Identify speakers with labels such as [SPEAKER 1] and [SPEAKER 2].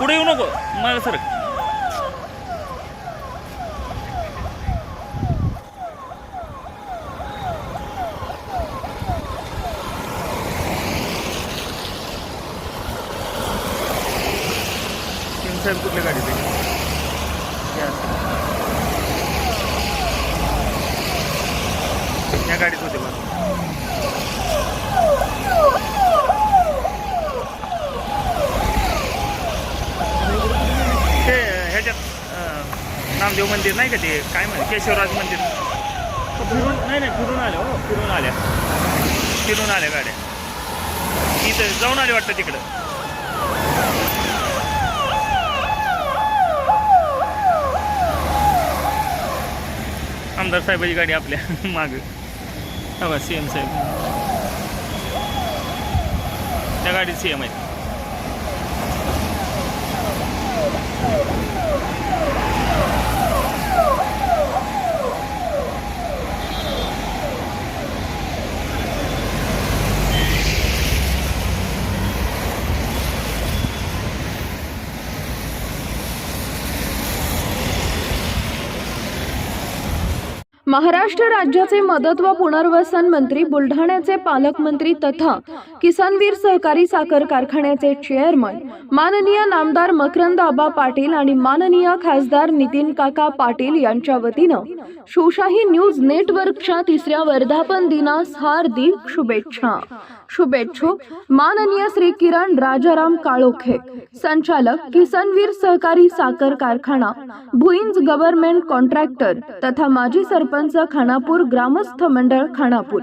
[SPEAKER 1] पुढे येऊ नको मला सर साहेब कुठल्या गाडीत आहे या गाडीत होते मला ह्याच्यात नामदेव मंदिर नाही का ते? काय म्हणे केशवराज मंदिर. फिरून नाही नाही फिरून आल्या हो फिरून आल्या फिरून आल्या गाड्या. इथं जाऊन आले वाटतं तिकडं. आमदार साहेबाची गाडी आपल्या माग. हवा सी एम साहेब. त्या गाडीत सी एम आहेत.
[SPEAKER 2] महाराष्ट्र राज्याचे मदत व पुनर्वसन मंत्री बुलढाण्याचे पालकमंत्री तथा किसानवीर सहकारी साखर कारखान्याचे चेअरमन माननीय नामदार मकरंद आबा पाटील आणि माननीय खासदार नितीन काका पाटील यांच्या वतीनं शिवशाही न्यूज नेटवर्कच्या तिसऱ्या वर्धापन दिनास हार्दिक शुभेच्छा. शुभेच्छुक माननीय श्री किरण राजाराम काळोखे संचालक किसनवीर सहकारी साखर कारखाना भुईंज गव्हर्नमेंट कॉन्ट्रॅक्टर तथा माजी सरपंच खानापूर ग्रामस्थ मंडळ खानापूर.